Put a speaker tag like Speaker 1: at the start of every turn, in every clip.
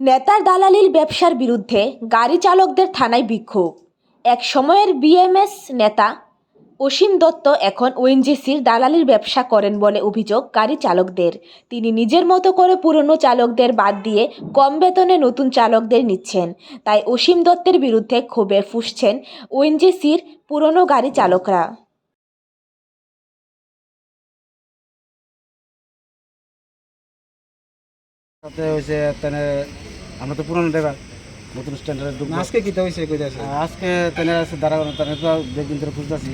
Speaker 1: নেতার দালালির ব্যবসার বিরুদ্ধে গাড়ি চালকদের থানায় বিক্ষোভ। এক সময়ের বিএমএস নেতা অসীম দত্ত এখন ওএনজিসির দালালির ব্যবসা করেন বলে অভিযোগ গাড়ি চালকদের। তিনি নিজের মতো করে পুরনো চালকদের বাদ দিয়ে কম বেতনে নতুন চালকদের নিচ্ছেন। তাই অসীম দত্তের বিরুদ্ধে ক্ষোভে ফুসছেন ওএনজিসির পুরনো গাড়ি চালকরা।
Speaker 2: তাতে হয়েছে আমরা তো পুরনো ড্রাইভার নতুন স্ট্যান্ডার্ডে ঢুকবো
Speaker 3: আজকে কিতা হইছে কইতা আছে
Speaker 2: আজকে তেনে আছে দাঁড়ানো তেনে তো যেদিন ধরে খুঁজতেছি।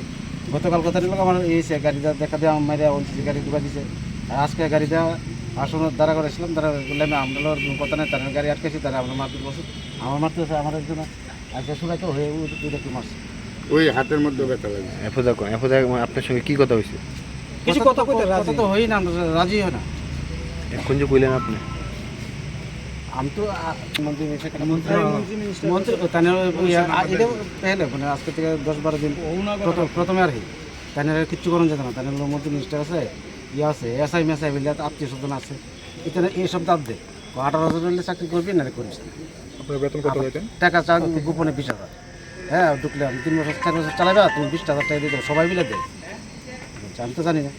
Speaker 2: গতকাল কথা নিল আমার এই সে গাড়িটা দেখা দিয়ে আমার মাইরে অনসিসি গাড়ি ঢুকা দিছে। আর আজকে গাড়িটা আসন দাঁড়া করেছিলাম দাঁড়া করলে আমি আমরা কথা নেই তার গাড়ি আটকেছি তারা আমরা মারতে বসে আমার মারতে আছে আমার একজন। আজকে শুনে তো হয়ে কি মারছে।
Speaker 4: ওই হাতের মধ্যে ব্যথা লাগে
Speaker 5: এফোদা কো এফোদা আপনার সঙ্গে কী কথা হয়েছে
Speaker 3: কিছু কথা কইতে রাজি?
Speaker 2: তো হই না আমরা রাজি হয় না।
Speaker 5: এখন যে কইলেন আপনি।
Speaker 2: আমি তো আ- মন্ত্রী সেখানে মন্ত্রী
Speaker 3: মন্ত্রী
Speaker 2: মন্ত্রী তানে এটা পেলে মানে আজকে থেকে দশ বারো দিন প্রথম- আর কি। কিচ্ছু করানো যেত না মন্ত্রী মিনিস্টার আছে ইয়ে আছে এসআই মেসাই বলে আত্মীয় স্বজন আছে। এখানে এই সব দাব দে। আঠারো হাজার হলে চাকরি করবি না। করিস টাকা চা গোপনে বিশ হাজার। হ্যাঁ ঢুকলে আমি তিন বছর চার বছর চালাবে তুমি বিশ হাজার টাকা দিয়ে দেবো সবাই মিলে দেয় আমি তো জানি না।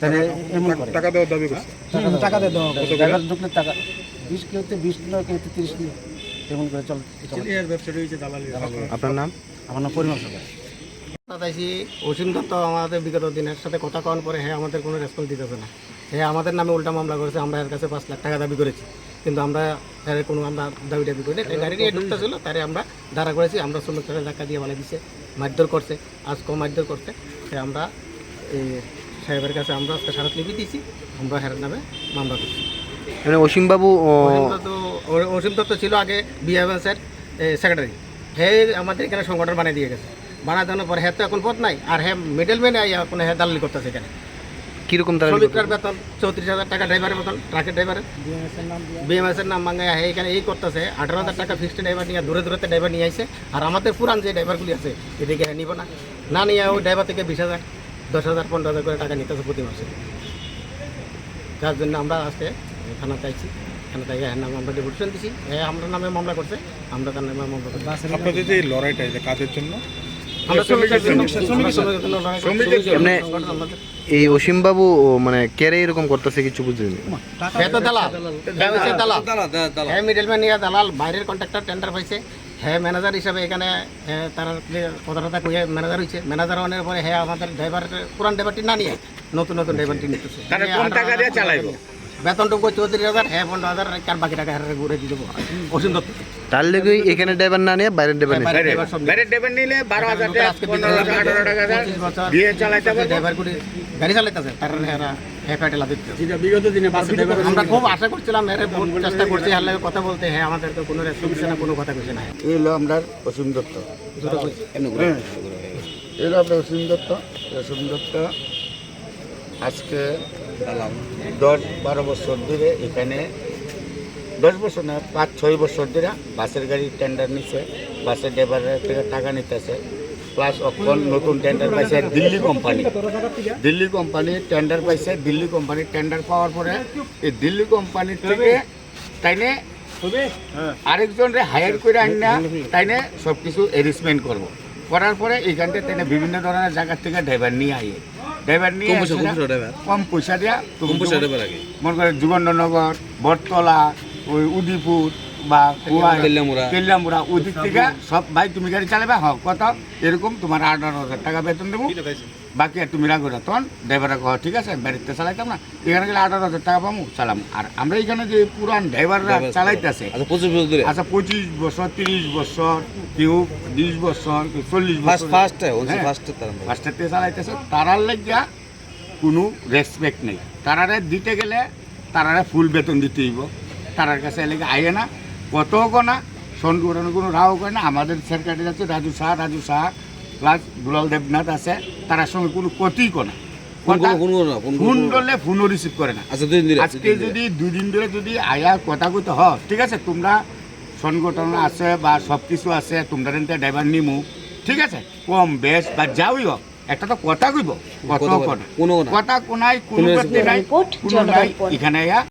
Speaker 2: তাহলে এমন করে।
Speaker 4: টাকা দেওয়ার দাবি করছে।
Speaker 2: টাকা
Speaker 3: টাকা দিয়ে দাও
Speaker 2: ড্রাইভার ঢুকলে টাকা। বিশ কেউতে বিশ কেউতে তিরিশ এমন করে চল
Speaker 5: আপনার নাম?
Speaker 2: আমার নাম পরিমাণ সরকার।
Speaker 6: দাদাইছি অসীম দত্ত আমাদের বিগত দিনের সাথে কথা কওয়ার পরে হ্যাঁ আমাদের কোনো রেসপন্স দিতেছে না। হ্যাঁ আমাদের নামে উল্টা মামলা করেছে আমরা এর কাছে পাঁচ লাখ টাকা দাবি করেছি। কিন্তু আমরা এর কোনো আমরা দাবি দাবি করি না গাড়ি নিয়ে ঢুকতেছিল তারে আমরা দাঁড়া করেছি আমরা ষোলো টাকা ধাক্কা দিয়ে বানিয়ে দিচ্ছে মারধর করছে আজ কম মারধর করছে। আমরা এই সাহেবের কাছে আমরা আজকে স্মারকলিপি দিয়েছি আমরা হের নামে মামলা করছি।
Speaker 5: মানে অসীম বাবু ও,
Speaker 6: অসীম দত্ত ছিল আগে বিএমএসের সেক্রেটারি হে আমাদের এখানে সংগঠন বানিয়ে দিয়ে গেছে। দেওয়ার পর হ্যাঁ তো এখন পথ নাই আর হ্যাঁ মিডল ম্যানে এখন হ্যাঁ দালালি করতেছে এখানে।
Speaker 5: কীরকম
Speaker 6: শ্রমিকটার বেতন চৌত্রিশ হাজার টাকা ড্রাইভারের বেতন ট্রাকের ড্রাইভারের বিএমএস এর। নাম মাঙ্গে হ্যাঁ এখানে এই করতেছে আঠারো হাজার টাকা ফিক্সড ড্রাইভার নিয়ে দূরে দূরে ড্রাইভার নিয়ে আইছে আর আমাদের পুরান যে ড্রাইভারগুলি আছে এদিকে নিব না। না নিয়ে ওই ড্রাইভার থেকে বিশ হাজার। দশ হাজার, পনেরো হাজার করে টাকা নিতেছে প্রতি মাসে। যার জন্য আমরা আজকে থানা চাইছি থানা থেকে হ্যাঁ নামে আমরা ডেপুটেশন দিছি। হ্যাঁ আমরা নামে মামলা করছে, আমরা তার নামে মামলা করছি।
Speaker 4: লড়াইটা কাজের জন্য?
Speaker 5: এই অসীম বাবু মানে কেরে এরকম করতেছে কিছু বুঝলেন
Speaker 6: হ্যাঁ দালাল। হচ্ছে দালাল। মিডলম্যান নিয়ে দালাল। বাইরের কন্ট্রাক্টর টেন্ডার পাইছে। হ্যাঁ ম্যানেজার হিসাবে এখানে তার কথাটা কইয়ে ম্যানেজার হয়েছে ম্যানেজার হওয়ার পরে হ্যাঁ আমাদের ড্রাইভার পুরান ড্রাইভারটি না নিয়ে নতুন নতুন ড্রাইভারটি নিতেছে। কোন টাকা দিয়ে চালাইবো। বেতনটুকু চৌত্রিশ হাজার? হ্যাঁ পনেরো হাজার। আর বাকি টাকা হ্যাঁ ঘুরে দিয়ে দেবো? অসীম দত্ত।
Speaker 5: তার লেগে এখানে ড্রাইভার না নিয়ে বাইরের ড্রাইভার নিয়ে।
Speaker 6: বাইরের ড্রাইভার করে গাড়ি চালাইতেছে তার হ্যাঁ
Speaker 3: দিনে বাসে ড্রাইভার
Speaker 6: আমরা খুব আশা করছিলাম চেষ্টা করছি হার লাগে কথা বলতে। হ্যাঁ আমাদের তো কোনো রেসপন্স না কোনো কথা কইছে না
Speaker 4: এই হলো আমরা অসীম দত্ত।
Speaker 6: দুটো কইছে।
Speaker 4: এই হলো অসীম দত্ত। অসীম দত্ত আজকে দশ বারো বছর ধরে এখানে। দশ বছর না, পাঁচ ছয় বছর ধরে বাসের গাড়ি টেন্ডার নিচ্ছে বাসের ড্রাইভারের থেকে টাকা নিতেছে। প্লাস অখন নতুন টেন্ডার পাইছে Delhi company Delhi company tender পাইছে, দিল্লি কোম্পানি টেন্ডার পাওয়ার পরে এই দিল্লি কোম্পানির থেকে তাইনে আরেকজন রে হায়ার করে আন না তাইনে সব কিছু অ্যারেঞ্জমেন্ট করব। করার পরে এইখানটা তাইনে বিভিন্ন ধরনের জায়গা থেকে ড্রাইভার নিয়ে আইয়ে। ড্রাইভার নিয়ে কম পয়সা কম পয়সা দেবার আগে। মনে করে যুগন্ডনগর বটতলা ওই উদিপুর বা কেল্লামুড়া ওদিক থেকে সব ভাই তুমি গাড়ি চালাবে? হ্যাঁ কত? এরকম তোমার আঠারো হাজার টাকা বেতন দেবো। বাকি আর তুমি রাখো না তখন ড্রাইভাররা কহ ঠিক আছে বাড়িতে চালাইতাম না। এখানে গেলে আঠারো হাজার টাকা পাবো চালাম। আর আমরা এখানে যে পুরান ড্রাইভাররা চালাইতেছে আচ্ছা পঁচিশ বছর তিরিশ বছর কেউ বিশ বছর কেউ চল্লিশ বছর। ফার্স্টেতে চালাইতেছে তারার লাগিয়া কোনো রেসপেক্ট নেই। তারারে দিতে গেলে তারারে ফুল বেতন দিতে হইব। তারার কাছে এলাকা আইয়ে না। কত না সন্টু ওরানো কোনো রাও করে না আমাদের সেক্রেটারি আছে রাজু শাহ রাজু শাহ প্লাস দুলাল দেবনাথ আছে তার সঙ্গে কোনো ক্ষতিই করে না। ফোন করলে ফোনও রিসিভ করে না। আজকে যদি দুই দিন ধরে যদি আয়া কথা কইতে হ ঠিক আছে তোমরা সংগঠন আছে বা সব কিছু আছে তোমরা ড্রাইভার নিমু ঠিক আছে কম বেশ বা যাওই হোক একটা তো কথা কইব কথা কথা কথা। কোনাই কোনো নাই
Speaker 1: রিপোর্ট
Speaker 4: কোনো নাই এখানে আয়া